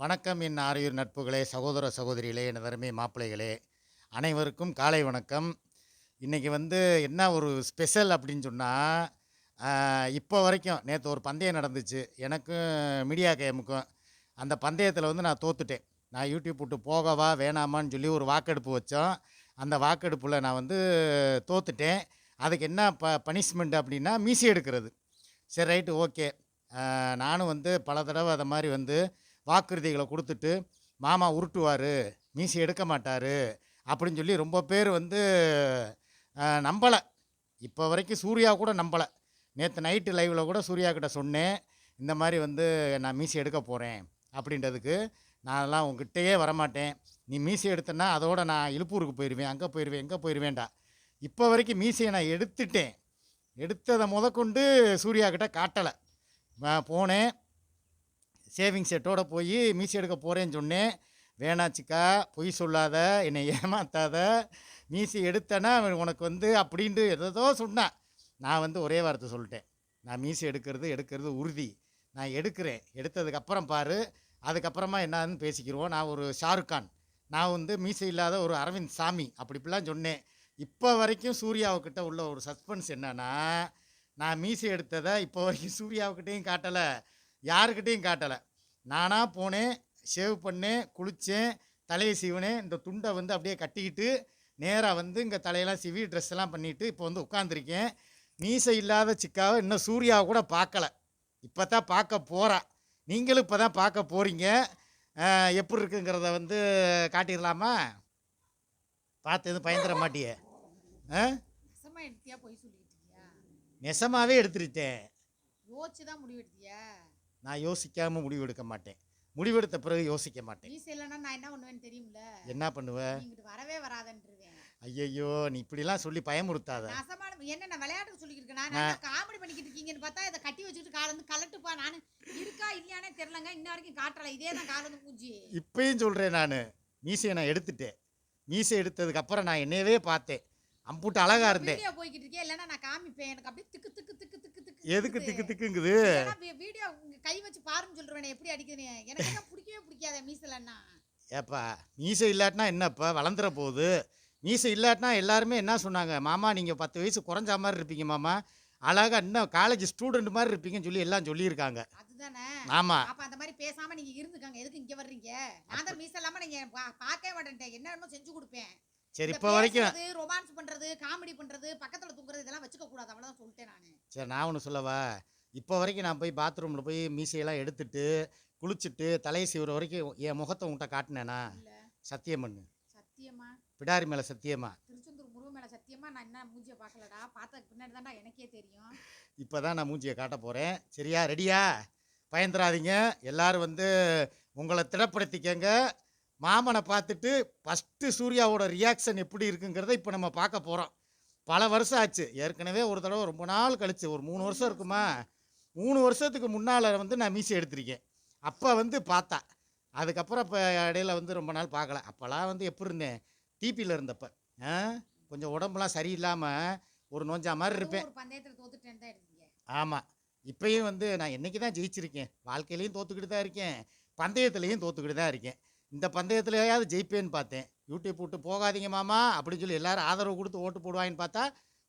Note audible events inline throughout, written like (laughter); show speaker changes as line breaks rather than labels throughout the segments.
வணக்கம் என் ஆரியூர் நட்புகளே சகோதர சகோதரிகளே என அருமை மாப்பிள்ளைகளே. அனைவருக்கும் காலை வணக்கம். இன்றைக்கி வந்து என்ன ஒரு ஸ்பெஷல் அப்படின்னு சொன்னால் இப்போ வரைக்கும் நேற்று ஒரு பந்தயம் நடந்துச்சு. எனக்கும் மீடியா கேமுக்கும் அந்த பந்தயத்தில் வந்து நான் தோத்துட்டேன். நான் யூடியூப் விட்டு போகவா வேணாமான்னு சொல்லி ஒரு வாக்கெடுப்பு வச்சோம். அந்த வாக்கெடுப்பில் நான் வந்து தோத்துட்டேன். அதுக்கு என்ன ப பனிஷ்மெண்ட் அப்படின்னா மீசி எடுக்கிறது. சரி ரைட்டு ஓகே நானும் வந்து பல தடவை அதை மாதிரி வந்து வாக்குறுதிகளை கொடுத்துட்டு மாமா உருட்டுவார் மீசி எடுக்க மாட்டார் அப்படின்னு சொல்லி ரொம்ப பேர் வந்து நம்பலை. இப்போ வரைக்கும் சூர்யா கூட நம்பலை. நேற்று நைட்டு லைவில் கூட சூர்யா கிட்ட சொன்னேன் இந்த மாதிரி வந்து நான் மீசி எடுக்க போகிறேன் அப்படின்றதுக்கு நான்லாம் உங்ககிட்டயே வரமாட்டேன். நீ மீசி எடுத்தனா அதோட நான் இழுப்பூருக்கு போயிடுவேன் அங்கே போயிடுவேன் எங்கே போயிடுவேன்டா இப்போ வரைக்கும் மீசியை நான் எடுத்துட்டேன். எடுத்ததை முதற்கொண்டு சூர்யா கிட்ட காட்டலை. போனேன் சேவிங் செட்டோட போய் மீசி எடுக்க போகிறேன்னு சொன்னேன். வேணாச்சிக்கா பொய் சொல்லாத என்னை ஏமாத்தாத. மீசி எடுத்தேன்னா உனக்கு வந்து அப்படின்ட்டு எதோ சொன்னான். நான் வந்து ஒரே வார்த்தை சொல்லிட்டேன். நான் மீசி எடுக்கிறது எடுக்கிறது உறுதி. நான் எடுக்கிறேன். எடுத்ததுக்கப்புறம் பாரு. அதுக்கப்புறமா என்னன்னு பேசிக்கிறோம் நான் ஒரு ஷாருக்கான் நான் வந்து மீசை இல்லாத ஒரு அரவிந்த் சாமி அப்படி இப்படிலாம் சொன்னேன். இப்போ வரைக்கும் சூர்யாவுக்கிட்ட உள்ள ஒரு சஸ்பென்ஸ் என்னன்னா நான் மீசை எடுத்ததை இப்போ வரைக்கும் சூர்யாவுக்கிட்டேயும் காட்டலை. யாருக்கிட்டேயும் காட்டலை. நானாக போனேன் ஷேவ் பண்ணேன் குளித்தேன் தலையை சீவனேன். இந்த துண்டை வந்து அப்படியே கட்டிக்கிட்டு நேராக வந்து இங்கே தலையெல்லாம் சிவி ட்ரெஸ் எல்லாம் பண்ணிவிட்டு இப்போ வந்து உட்காந்துருக்கேன் மீசை இல்லாத சிக்காவை இன்னும் சூர்யாவை கூட பார்க்கல. இப்போ தான் பார்க்க போகிறா நீங்களும் இப்போ தான் பார்க்க போகிறீங்க எப்படி இருக்குங்கிறத வந்து காட்டிடலாமா? பார்த்து எதுவும் பயந்துட மாட்டியே. ஆ? நெசமாகவே எடுத்துருட்டேன்
யோசிச்சு தான் முடிவு எடுத்தியா
நான் யோசிக்காமல் முடிவு எடுக்க மாட்டேன். முடிவெடுத்த பிறகு யோசிக்க மாட்டேன்.
மீசை இல்லைன்னா நான் என்ன பண்ணுவேன்னு தெரியும்ல?
என்ன பண்ணுவ?
நீங்கிட்டு வரவே வராதன்றுவேன்.
ஐயையோ நீ இப்படிலாம் சொல்லி பயமுறுத்தாத.
என்ன நான் விளையாட்டுக்கு சொல்லிக்கிட்டு இருக்கேன். நான் காமெடி பண்ணிக்கிட்டு இருக்கீங்கன்னு பார்த்தா இதை கட்டி வச்சுக்கிட்டு கால வந்து கலட்டுப்பா. நான் இருக்கா இல்லையானே தெரிலங்க இன்ன வரைக்கும் காட்டல இதே தான் கால வந்து மூஞ்சி
இப்பயும் சொல்கிறேன் நான். மீசையை நான் எடுத்துட்டேன். மீசை எடுத்ததுக்கு அப்புறம் நான் என்னையவே பார்த்தேன். அம்புட்டு அழகா இருந்தேன்.
வீடியோ போய்கிட்டு இருக்கே இல்லைன்னா நான் காமிப்பேன். எனக்கு அப்படியே திக்கு திக்கு திக்கு திக்கு திக்கு
எதுக்கு திக்கு திக்குங்குது?
வீடியோ கை வச்சு பாருன்னு சொல்றேன் எப்படி அடிக்கிறேன் எனக்கு பிடிக்கவே பிடிக்காத மீசலன்னா
ஏப்பா மீசை இல்லாட்டினா என்னப்பா? வளர்ந்துற போகுது. மீசை இல்லாட்டினா எல்லாருமே என்ன சொன்னாங்க? மாமா நீங்கள் பத்து வயசு குறைஞ்ச மாதிரி இருப்பீங்க மாமா. அழகா இன்னும் காலேஜ் ஸ்டூடெண்ட் மாதிரி இருப்பீங்கன்னு சொல்லி எல்லாம் சொல்லியிருக்காங்க.
அதுதானே.
ஆமாம்
அப்ப அந்த மாதிரி பேசாம நீங்க இருந்துக்கங்க. எதுக்கு இங்க வர்றீங்க? நான் தான் மீச இல்லாம நீங்க பா- பார்க்கவே மாட்டேன் என்ன வேணுமோ செஞ்சு கொடுப்பேன்.
சரி இப்போ வரைக்கும்
ரொமான்ஸ் பண்றது காமெடி பண்றது பக்கத்துல தூங்குறது இதெல்லாம் வச்சுக்க கூடாது அவ்வளவுதான் சொல்லிட்டேன் நானு.
சரி நான் ஒன்று சொல்லவா? இப்போ வரைக்கும் நான் போய் பாத்ரூமில் போய் மீசையெல்லாம் எடுத்துட்டு குளிச்சுட்டு தலையை சீவுற வரைக்கும் என் முகத்தை உன்கிட்ட காட்டினேனா? சத்தியம் பண்ணு.
சத்தியமா?
பிடாரி மேலே சத்தியமா?
திருச்செந்தூர் முருகன் மேல சத்தியமா? நான் என்ன மூஞ்சிய பார்க்கலடா பார்த்ததுக்கு பின்னாடி தான்டா எனக்கே தெரியும்.
இப்போ தான் நான் மூஞ்சியை காட்ட போகிறேன் சரியா? ரெடியா? பயந்துடாதீங்க எல்லாரும் வந்து உங்களை திடப்படுத்திக்கங்க. மாமனை பார்த்துட்டு ஃபஸ்ட்டு சூர்யாவோட ரியாக்ஷன் எப்படி இருக்குங்கிறத இப்போ நம்ம பார்க்க போகிறோம் பல வருஷம் ஆச்சு. ஏற்கனவே ஒரு தடவை ரொம்ப நாள் கழிச்சு ஒரு மூணு வருஷம் இருக்குமா? மூணு வருஷத்துக்கு முன்னால் வந்து நான் மீசி எடுத்திருக்கேன். அப்போ வந்து பார்த்தா அதுக்கப்புறம் இப்போ இடையில வந்து ரொம்ப நாள் பார்க்கல. அப்போல்லாம் வந்து எப்படி இருந்தேன்? டிபியில் இருந்தப்ப. கொஞ்சம் உடம்புலாம் சரியில்லாமல் ஒரு நோஞ்சா மாதிரி இருப்பேன். ஆமாம் இப்பயும் வந்து நான் என்னைக்கு தான் ஜெயிச்சிருக்கேன்? வாழ்க்கையிலையும் தோத்துக்கிட்டு தான் இருக்கேன். பந்தயத்துலேயும் தோத்துக்கிட்டு தான் இருக்கேன். இந்த பந்தயத்துலையாவது ஜெயிப்பேன்னு பார்த்தேன். யூடியூப் விட்டு போகாதீங்க மாமா அப்படின்னு சொல்லி எல்லாரும் ஆதரவு கொடுத்து ஓட்டு போடுவாங்கன்னு பார்த்தா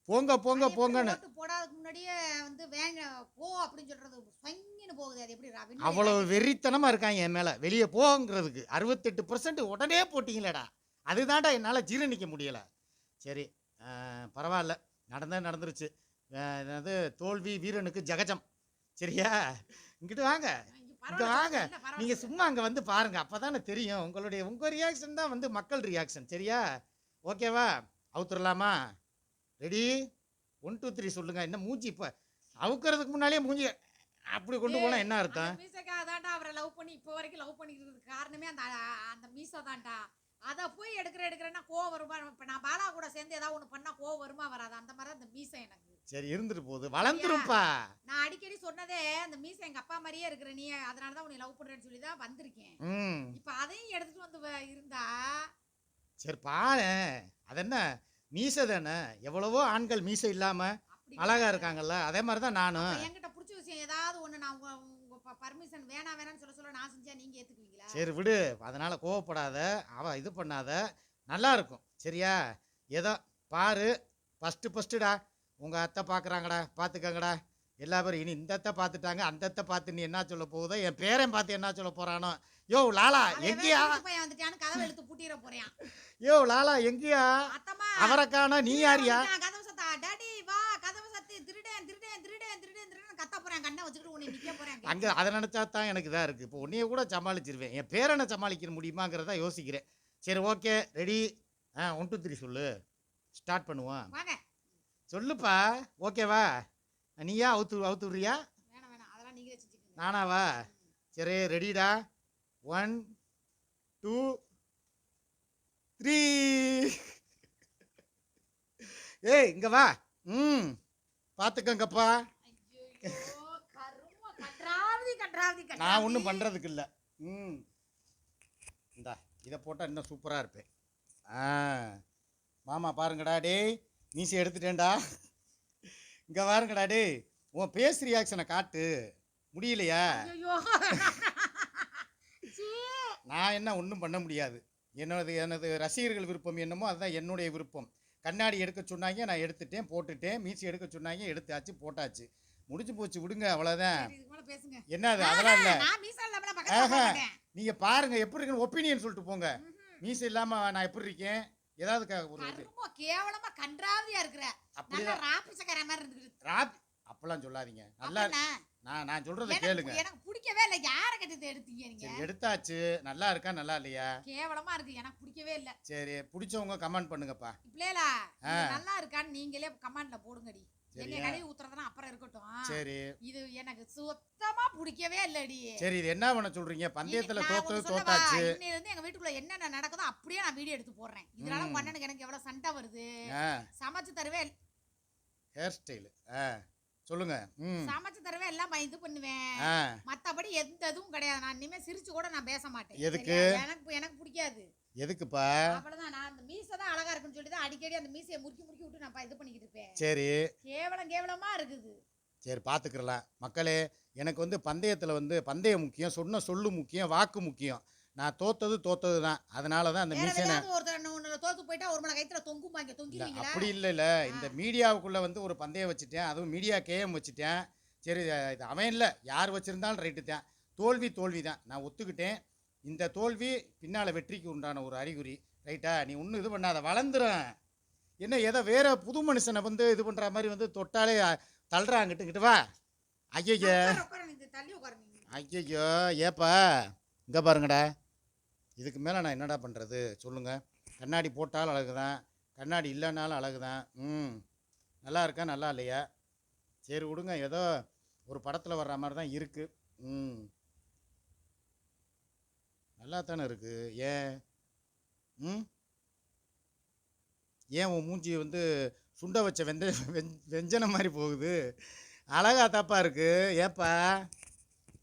போங்க போங்க போங்கன்னு.
ஓட்டு போடாததுக்கு முன்னாடியே வந்து வேங்க போ அப்படின்னு சொல்றது சொங்கின்னு போகுது. அது எப்படி ரா- விண்வெளி
அவ்வளோ
ராக்கெட்.
வெறித்தனமாக இருக்காங்க என் மேலே. வெளியே போங்கிறதுக்கு அறுபத்தெட்டு பர்சன்ட் உடனே போட்டிங்களேடா. அதுதான்டா என்னால் ஜீரணிக்க முடியலை. சரி பரவாயில்ல. நடந்தா நடந்துருச்சு. என்னது தோல்வி வீரனுக்கு ஜகஜம். சரியா? இங்கிட்டு வாங்க.
இங்க
வாங்க. நீங்கள் சும்மா அங்கே வந்து பாருங்க. அப்போ தெரியும். உங்களுடைய உங்கள் ரியாக்ஷன் தான் வந்து மக்கள் ரியாக்ஷன் சரியா? ஓகேவா? அவுத்துடலாமா ரெடி. ஒன் டூ த்ரீ சொல்லுங்கள் என்ன மூஞ்சி இப்போ அவுக்கிறதுக்கு முன்னாலேயே மூஞ்சி அப்படி கொண்டு போனால் என்ன அர்த்தம்?
மீசைக்காக தான்டா அவரை லவ் பண்ணி இப்போ வரைக்கும் லவ் பண்ணிக்கிறதுக்கு காரணமே அந்த அந்த மீசை தான்டா அதை போய் எடுக்கிற எடுக்கிறேன்னா கோவம் வருமா? இப்போ நான் பாலா கூட சேர்ந்து ஏதாவது ஒன்று பண்ணா கோவம் வருமா வராது? அந்த மாதிரி அந்த மீசை எனக்கு.
சரி இருந்துட்டு போகுது. வளர்ந்துருப்பா
நான் அடிக்கடி சொன்னதே அந்த மீசை எங்க அப்பா மாதிரியே இருக்கிற நீ அதனால தான் உன்னை லவ் பண்றேன்னு சொல்லி தான் வந்திருக்கேன். இப்போ அதையும் எடுத்துட்டு வந்து இருந்தா
சரி பாரு அது என்ன மீசை தானே? எவ்வளவோ ஆண்கள் மீசை இல்லாமல் அழகா இருக்காங்கல்ல? அதே மாதிரி தான் நானும்
என்கிட்ட பிடிச்ச விஷயம் ஏதாவது ஒண்ணு நான் உங்க உங்க பர்மிஷன் வேணாம் வேணாம்னு சொல்ல சொல்ல நான் செஞ்சா நீங்க ஏத்துக்குவீங்களா?
சரி விடு. அதனால கோவப்படாத. அவ இது பண்ணாத. நல்லா இருக்கும். சரியா? ஏதோ பாரு. ஃபஸ்ட்டு ஃபஸ்ட்டுடா உங்கள் அத்தை பார்க்குறாங்கடா பார்த்துக்கங்கடா எல்லா பேரும் இனி இந்த அத்தை பார்த்துட்டாங்க அந்த அத்தை பார்த்து நீ என்ன சொல்ல போகுதோ என் பேரன் பார்த்து என்ன சொல்ல போறானோ. யோ லாலா எங்கேயா? யோ லாலா எங்கேயா?
அத்தம்மா
அவரை காணா நீ யாரியா?
கதவு சத்தா. டாடி வா கதவு சத்து திருடேன் திருடேன் திருடேன் திருடேன் திருடேன் போறேன் கண்ணை வச்சுக்கிட்டு உன்னை போறேன்
அங்கே அதை நினச்சா தான் எனக்கு இதாக இருக்குது இப்போ உன்னைய கூட சமாளிச்சிருவேன். என் பேரனை சமாளிக்க முடியுமாங்கிறத யோசிக்கிறேன். சரி ஓகே ரெடி. ஆ ஒன் டூ த்ரீ சொல்லு. ஸ்டார்ட் பண்ணுவோம். சொல்லுப்பா. ஓகேவா? நீயா அவுத்து அவுத்து விட்றியா
அதெல்லாம்
நானாவா? சரி ரெடிடா ஒன் டூ த்ரீ ஏய் இங்க வா. ம் பார்த்துக்கங்கப்பா நான் ஒன்றும் பண்ணுறதுக்கு இல்லை ம். இந்தா இதை போட்டால் இன்னும் சூப்பராக இருப்பேன். ஆ. மாமா பாருங்கடா டேய். மீசி எடுத்துட்டேன்டா. இங்கே பாருங்கடா டேய். உன் பேஸ் ரியாக்ஷனை காட்டு. முடியலையா? (laughs) நான் என்ன ஒன்றும் பண்ண முடியாது. என்னது எனது ரசிகர்கள் விருப்பம் என்னமோ அதுதான் என்னுடைய விருப்பம். கண்ணாடி எடுக்க சொன்னாங்க நான் எடுத்துட்டேன் போட்டுட்டேன் மீசி எடுக்க சொன்னாங்க எடுத்தாச்சு போட்டாச்சு. முடிஞ்சு போச்சு விடுங்க அவ்வளோதான் என்னது அதெல்லாம் இல்லை. ஆஹா. நீங்கள் பாருங்க எப்படி இருக்குன்னு ஒப்பீனியன் சொல்லிட்டு போங்க. மீசி இல்லாமல் நான் எப்படி இருக்கேன்? ஏதாவது
கரும கேவலமா கன்றாவதியா இருக்கிற. நல்ல
அப்படிதான்
ராப்பிச்சக்கார மாதிரி இருந்துக்கிட்டு
ராப் அப்பெல்லாம் சொல்லாதீங்க. நல்லா
நான்
நான்
எனக்கு
கேளுங்க.
எனக்கு பிடிக்கவே இல்லை. யார கட்டத்தை எடுத்தீங்க நீங்க?
எடுத்தாச்சு. நல்லா இருக்கா நல்லா இல்லையா?
கேவலமா இருக்கு. எனக்கு பிடிக்கவே இல்ல.
சரி பிடிச்சவங்க கமெண்ட் பண்ணுங்கப்பா. ஆ.
நல்லா இருக்கான்னு நீங்களே கமெண்ட்ல போடுங்கடி. என்ன கழுவி ஊத்துறதுனா அப்புறம் இருக்கட்டும்.
சரி.
இது எனக்கு சுத்தமா பிடிக்கவே இல்லடி.
சரி இது என்ன பண்ண சொல்றீங்க? பந்தயத்துல தோத்தது? தோத்தாச்சு.
இன்னையில இருந்து எங்க வீட்டுக்குள்ள என்னென்ன நடக்குதோ அப்படியே நான் வீடியோ எடுத்து போடுறேன். இதனால அண்ணனுக்கு எனக்கு எவ்வளவு சண்டை வருது? சமைச்சு தருவே
ஹேர் ஸ்டைல் ஆ. சொல்லுங்க.
சமைச்சு தரவே எல்லாம் இது பண்ணுவேன். மத்தபடி எந்த இதுவும் கிடையாது. நான் இனிமே சிரிச்சு கூட நான் பேச மாட்டேன்.
எதுக்கு?
எனக்கு எனக்கு பிடிக்காது.
எதுக்குப்பா?
அவ்வளவுதான். நான் அந்த மீசை தான் அழகா இருக்குன்னு சொல்லி தான் அடிக்கடி அந்த மீசையை முறுக்கி முறுக்கி விட்டு நான் இது பண்ணிக்கிட்டு இருப்பேன்.
சரி.
கேவலம் கேவலமா இருக்குது.
சரி பார்த்துக்கிறலாம் மக்களே எனக்கு வந்து பந்தயத்தில் வந்து பந்தயம் முக்கியம் சொன்ன சொல்லு முக்கியம் வாக்கு முக்கியம். நான் தோத்தது தோத்தது தான் அதனால தான் அந்த மீசனை
தோத்து போயிட்டா ஒரு மணி கைத்துல தொங்குமாங்க
இல்லை
தொங்கிடுவீங்களா
அப்படி இல்லை இல்லை. இந்த மீடியாவுக்குள்ளே வந்து ஒரு பந்தயம் வச்சுட்டேன். அதுவும் மீடியா கேஎம் வச்சுட்டேன். சரி இது அவன் இல்லை. யார் வச்சுருந்தாலும் ரைட்டு தான் தோல்வி தோல்வி தான் நான் ஒத்துக்கிட்டேன். இந்த தோல்வி பின்னால் வெற்றிக்கு உண்டான ஒரு அறிகுறி ரைட்டா நீ ஒன்றும் இது பண்ணாத வளர்ந்துரும் என்ன ஏதோ வேற புது மனுஷனை வந்து இது பண்ணுற மாதிரி வந்து தொட்டாலே தள்ளுறாங்கிட்டுக்கிட்டு வா. ஐயய்ய
உட்காரு, உட்காரு, நீங்க தள்ளி உட்காரு நீங்க.
ஐயய்யோ ஏப்பா? இங்கே பாருங்கடா. இதுக்கு மேலே நான் என்னடா பண்ணுறது சொல்லுங்கள் கண்ணாடி போட்டாலும் அழகு தான் கண்ணாடி இல்லைனாலும் அழகு தான் ம். நல்லா இருக்கா நல்லா இல்லையா? சரி விடுங்க. ஏதோ ஒரு படத்தில் வர்ற மாதிரி தான் இருக்குது ம். நல்லா தானே இருக்குது ஏன்? ம்? ஏன் உன் மூஞ்சி வந்து சுண்ட வச்ச வெந்த வெஞ் வெஞ்சனம் மாதிரி போகுது? அழகா தாப்பா இருக்குது ஏப்பா?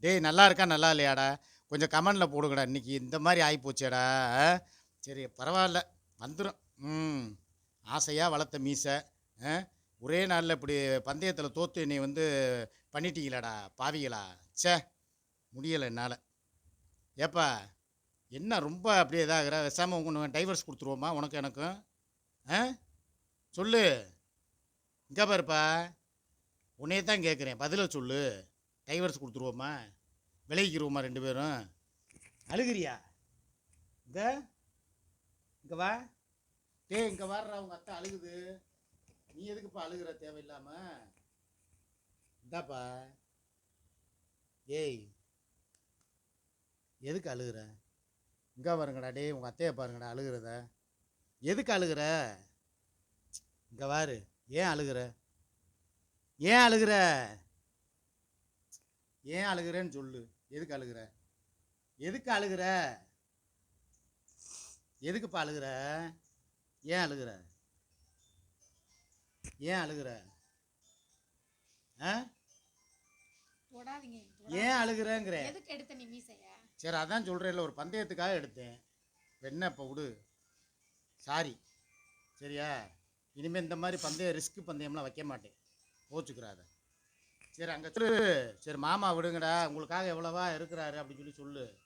டேய் நல்லா இருக்கா? நல்லா இல்லையாடா? கொஞ்சம் கமெண்டில் போடுங்கடா இன்றைக்கி இந்த மாதிரி ஆகி போச்சேடா சரி பரவாயில்ல. வந்துடும் ம். ஆசையாக வளர்த்த மீசை. ஆ? ஒரே நாளில் இப்படி பந்தயத்தில் தோத்து நீ வந்து பண்ணிட்டீங்களாடா பாவிகளா? சே முடியலை என்னால். ஏப்பா? என்ன ரொம்ப அப்படியே இதாகிற? பேசாமல் உங்க டைவர்ஸ் கொடுத்துருவோமா? உனக்கு எனக்கும். ஆ? சொல்லு. இங்கே பாருப்பா. உன்னையே தான் கேட்குறேன் பதிலை சொல்லு. டைவர்ஸ் கொடுத்துருவோமா? விளைவிக்கிறோமா ரெண்டு பேரும்? அழுகிறியா? இந்த இங்கே வா. டே இங்கே வர்ற அவங்க அத்தை அழுகுது. நீ எதுக்குப்பா அழுகுற? தேவையில்லாம. இந்தாப்பா. ஏய் எதுக்கு அழுகுற? இங்க பாருங்கடா டேய் உங்க அத்தையை பாருங்கடா அழுகுறத. எதுக்கு அழுகுற? இங்க பாரு ஏன் அழுகுற? ஏன் அழுகுற? ஏன் அழுகுறேன்னு சொல்லு. எதுக்கு அழுகுற? எதுக்கு அழுகுற? எதுக்குப்பா அழுகுற? ஏன் அழுகுற? ஏன் அழுகுற? ஆ? ஏன் அழுகுறேங்கிற?
எதுக்கு எடுத்த நீ மீசைய?
சரி அதான் சொல்கிறேன்ல ஒரு பந்தயத்துக்காக எடுத்தேன். என்ன இப்போ விடு சாரி சரியா? இனிமேல் இந்த மாதிரி பந்தயம் ரிஸ்க் பந்தயம்லாம் வைக்க மாட்டேன். கோச்சுக்கிறாத சரி அங்கே சொல்லு. சரி மாமா விடுங்கடா. உங்களுக்காக எவ்வளவா இருக்கிறாரு அப்படின்னு சொல்லி சொல்லு.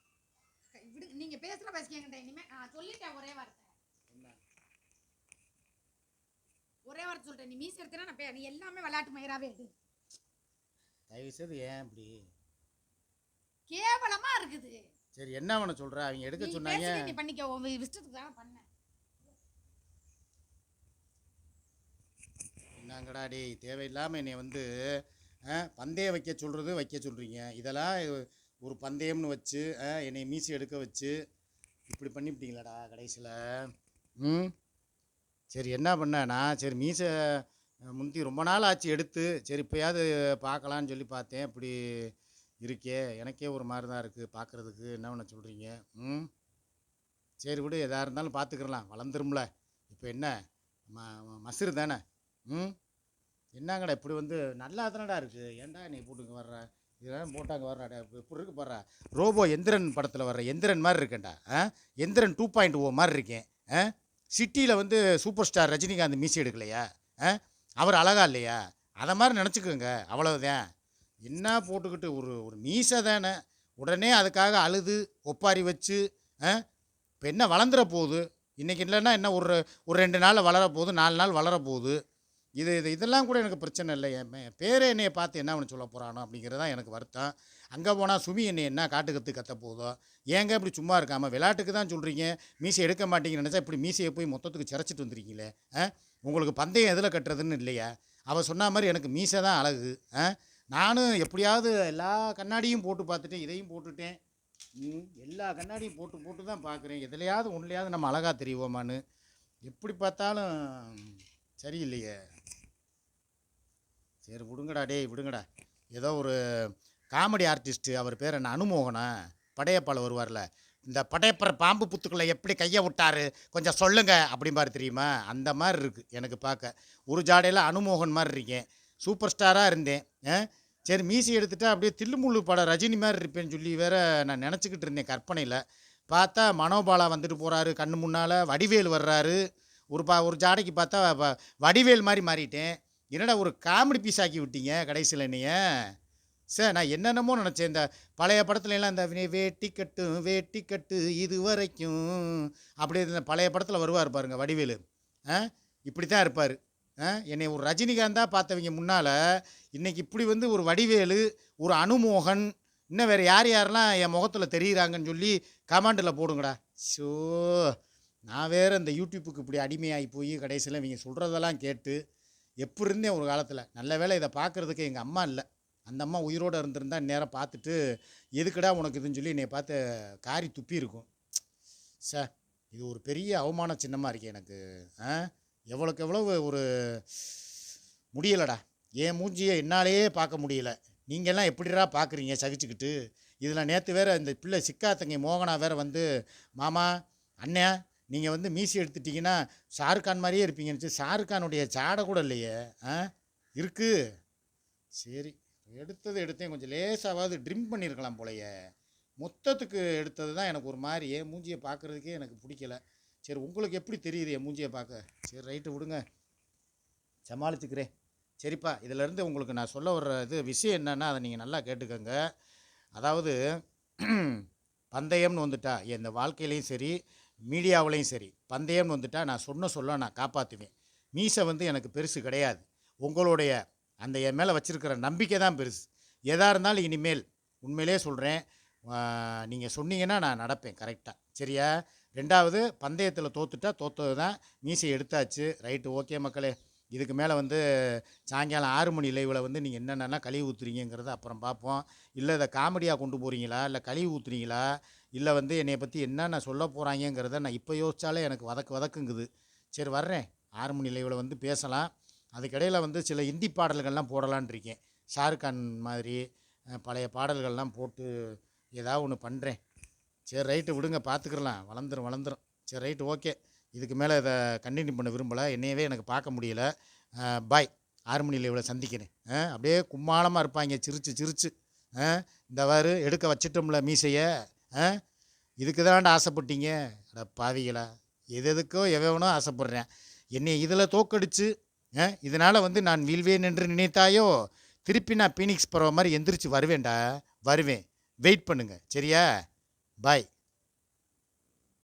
விடு நீங்க பேசுற பேசிக்கங்கிட்ட இனிமே சொல்லிட்டேன் ஒரே வார்த்தை. ஒரே வார்த்தை சொல்லிட்டேன். நீ மீசி எடுத்தா நான் பே- நீ எல்லாமே விளையாட்டு மயிராவே எடு
தயவு செய்து ஏன் இப்படி?
கேவலமா இருக்குது.
சரி என்ன பண்ண சொல்ற? அவங்க எடுக்க சொன்னாங்க.
நீ பண்ணிக்க. உன் இஷ்டத்துக்கு தானே பண்ண.
என்னங்கடா டேய் தேவையில்லாமல் என்னை வந்து பந்தயம் வைக்க சொல்கிறது வைக்க சொல்கிறீங்க இதெல்லாம் இது- ஒரு பந்தயம்னு வச்சு என்னை மீசி எடுக்க வச்சு இப்படி பண்ணிவிட்டீங்களாடா கடைசியில்? ம்? சரி என்ன பண்ணேன்னா சரி மீசை முந்தி ரொம்ப நாள் ஆச்சு எடுத்து சரி இப்போயாவது பார்க்கலான்னு சொல்லி பார்த்தேன். இப்படி இருக்கே எனக்கே ஒரு மாதிரி தான் இருக்குது பார்க்குறதுக்கு என்ன ஒன்று சொல்கிறீங்க ம்? சரி விடு எதாக இருந்தாலும் பார்த்துக்கிறலாம் வளர்ந்துரும்ல. இப்போ என்ன? ம மசுறு தானே? ம்? என்னங்கடா இப்படி வந்து நல்லா தானடா இருக்குது ஏன்டா நீ போட்டுங்க வர்ற? இதெல்லாம் போட்டாங்க வர்றாடா இப்படி இருக்கு பாடுறா ரோபோ எந்திரன் படத்தில் வர்ற எந்திரன் மாதிரி இருக்கேன்டா. ஆ? எந்திரன் டூ பாயிண்ட் ஓ மாதிரி இருக்கேன். ஆ? சிட்டியில் வந்து சூப்பர் ஸ்டார் ரஜினிகாந்த் மீசி எடுக்கலையா? ஆ? அவர் அழகா இல்லையா? அதை மாதிரி நினச்சிக்கோங்க அவ்வளவுதான். என்ன போட்டுக்கிட்டு ஒரு ஒரு மீசை தானே. உடனே அதுக்காக அழுது ஒப்பாரி வச்சு ஆ இப்போ என்ன வளர்ந்துற போகுது? இன்றைக்கி இல்லைன்னா என்ன ஒரு ஒரு ரெண்டு நாளில் வளர போகுது நாலு நாள் வளர போகுது. இது இது இதெல்லாம் கூட எனக்கு பிரச்சனை இல்லை. என் பேரே என்னையை பார்த்து என்ன ஒன்று சொல்ல போகிறானோ அப்படிங்கிறது தான் எனக்கு வருத்தம். அங்கே போனால் சுமி என்னை என்ன காட்டு கற்று கத்த போதோ ஏங்க இப்படி சும்மா இருக்காமல் விளையாட்டுக்கு தான் சொல்கிறீங்க மீசை எடுக்க மாட்டீங்கன்னு நினச்சா இப்படி மீசையை போய் மொத்தத்துக்கு சிறச்சிட்டு வந்துருக்கீங்களே உங்களுக்கு பந்தயம் எதில் கட்டுறதுன்னு இல்லையா? அவள் சொன்ன மாதிரி எனக்கு மீசை தான் அழகு ஆ? நானும் எப்படியாவது எல்லா கண்ணாடியும் போட்டு பார்த்துட்டேன் இதையும் போட்டுட்டேன். எல்லா கண்ணாடியும் போட்டு போட்டு தான் பார்க்குறேன். எதுலையாவது ஒன்றுலையாவது நம்ம அழகாக தெரிவோமான்னு எப்படி பார்த்தாலும் சரியில்லையே. சரி விடுங்கடா டேய் விடுங்கடா. ஏதோ ஒரு காமெடி ஆர்டிஸ்ட்டு அவர் பேர் என்ன அனுமோகனா? படையப்பால் வருவார்ல. இந்த படையப்பற பாம்பு புத்துக்குள்ளே எப்படி கையை விட்டாரு? கொஞ்சம் சொல்லுங்க அப்படிம்பாரு தெரியுமா? அந்த மாதிரி இருக்குது எனக்கு பார்க்க. ஒரு ஜாடையில் அனுமோகன் மாதிரி இருக்கேன். சூப்பர் ஸ்டாராக இருந்தேன். ஆ? சரி மீசி எடுத்துட்டா அப்படியே தில்லுமுள்ளு படம் ரஜினி மாதிரி இருப்பேன்னு சொல்லி வேற நான் நினச்சிக்கிட்டு இருந்தேன் கற்பனையில். பார்த்தா மனோபாலா வந்துட்டு போகிறாரு கண்ணு முன்னால் வடிவேல் வர்றாரு. ஒரு பா ஒரு ஜாடைக்கு பார்த்தா வடிவேல் மாதிரி மாறிட்டேன். என்னடா ஒரு காமெடி பீஸ் ஆக்கி விட்டீங்க கடைசியில் என்னைய? சார் நான் என்னென்னமோ நினச்சேன். இந்த பழைய படத்துல எல்லாம் இந்த வே- வேட்டி கட்டு வேட்டி கட்டு இது வரைக்கும் அப்படியே இந்த பழைய படத்தில் வருவார் பாருங்க வடிவேலு. ஆ இப்படி தான் இருப்பார். என்னை ஒரு ரஜினிகாந்தாக பார்த்தவங்க முன்னால் இன்றைக்கி இப்படி வந்து ஒரு வடிவேலு ஒரு அனுமோகன் இன்னும் வேறு யார் யாரெல்லாம் என் முகத்தில் தெரிகிறாங்கன்னு சொல்லி கமாண்டில் போடுங்கடா. ஸோ நான் வேறு இந்த யூடியூப்புக்கு இப்படி அடிமையாகி போய் கடைசியில் இவங்க சொல்கிறதெல்லாம் கேட்டு எப்படி இருந்தேன் ஒரு காலத்தில். நல்ல வேளை இதை பார்க்குறதுக்கு எங்கள் அம்மா இல்லை. அந்த அம்மா உயிரோடு இருந்திருந்தா நேரம் பார்த்துட்டு எதுக்குடா உனக்கு இதுன்னு சொல்லி என்னை பார்த்து காரி துப்பி இருக்கும். சார் இது ஒரு பெரிய அவமான சின்னமாக இருக்கு எனக்கு. ஆ? எவ்வளோக்கு எவ்வளவு ஒரு முடியலடா. என் மூஞ்சியை என்னாலேயே பார்க்க முடியல. நீங்கள்லாம் எப்படிடா பார்க்குறீங்க? சகிச்சுக்கிட்டு. இதில் நேற்று வேறு இந்த பிள்ளை சிக்காத்தங்கை மோகனா வேறு வந்து மாமா அண்ணன் நீங்கள் வந்து மீசி எடுத்துட்டிங்கன்னா ஷாருக்கான் மாதிரியே இருப்பீங்கன்னு ஷாருக்கானுடைய சாடை கூட இல்லையே. ஆ? இருக்குது சரி எடுத்தது எடுத்தேன். கொஞ்சம் லேசாவது ட்ரிம் பண்ணியிருக்கலாம் போலையே. மொத்தத்துக்கு எடுத்தது தான் எனக்கு ஒரு மாதிரி. என் மூஞ்சியை பார்க்குறதுக்கே எனக்கு பிடிக்கல. சரி உங்களுக்கு எப்படி தெரியுது என் மூஞ்சியை பார்க்க? சரி ரைட்டு விடுங்க. சமாளிச்சுக்கிறேன். சரிப்பா இதிலேருந்து உங்களுக்கு நான் சொல்ல வர்ற இது விஷயம் என்னன்னா அதை நீங்கள் நல்லா கேட்டுக்கோங்க. அதாவது பந்தயம்னு வந்துட்டா இந்த வாழ்க்கையிலையும் சரி மீடியாவிலையும் சரி பந்தயம்னு வந்துட்டா நான் சொன்ன சொல்ல நான் காப்பாற்றுவேன் மீசை வந்து எனக்கு பெருசு கிடையாது. உங்களுடைய அந்த என் மேலே வச்சுருக்கிற நம்பிக்கை தான் பெருசு. எதாக இருந்தாலும் இனிமேல் உண்மையிலே சொல்கிறேன் நீங்கள் சொன்னீங்கன்னா நான் நடப்பேன் கரெக்டாக சரியா? ரெண்டாவது பந்தயத்தில் தோத்துட்டா தோத்தது தான் மீசை எடுத்தாச்சு. ரைட்டு ஓகே மக்களே. இதுக்கு மேலே வந்து சாயங்காலம் ஆறு மணி லைவில் வந்து நீங்கள் என்னென்னா கழுவி ஊற்றுறீங்கிறத அப்புறம் பார்ப்போம். இல்லை இதை காமெடியாக கொண்டு போகிறீங்களா இல்லை கழிவு ஊற்றுறீங்களா இல்லை வந்து என்னை பற்றி என்னென்ன சொல்ல போகிறாங்கங்கிறத நான் இப்போ யோசித்தாலே எனக்கு வதக்கு வதக்குங்குது. சரி வர்றேன். ஆறு மணி லைவில் வந்து பேசலாம். அதுக்கிடையில் வந்து சில இந்தி பாடல்கள்லாம் போடலான் இருக்கேன். ஷாருக்கான் மாதிரி பழைய பாடல்கள்லாம் போட்டு ஏதாவது ஒன்று பண்ணுறேன் சரி ரைட்டு விடுங்க பார்த்துக்கிறலாம். வளர்ந்துரும் வளர்ந்துரும். சரி ரைட்டு ஓகே இதுக்கு மேலே இதை கண்டினியூ பண்ண விரும்பலை. என்னையவே எனக்கு பார்க்க முடியல. பாய் ஆறு மணியில் இவ்வளோ சந்திக்கிறேன். அப்படியே கும்மாளமாக இருப்பாங்க. சிரிச்சு சிரிச்சு. இந்த வாரு எடுக்க வச்சிட்டோம்ல மீசையை. இதுக்கு தான்டா ஆசைப்பட்டீங்க. அட பாவிகளா. எது எதுக்கோ எவனோ ஆசைப்பட்றேன். என்னை இதில் தோக்கடிச்சு இதனால் வந்து நான் வீழ்வேன் என்று நினைத்தாயோ? திருப்பி நான் பீனிக்ஸ் பறவை மாதிரி எந்திரிச்சு வருவேன்டா. வருவேன். வெயிட் பண்ணுங்க. சரியா? பாய்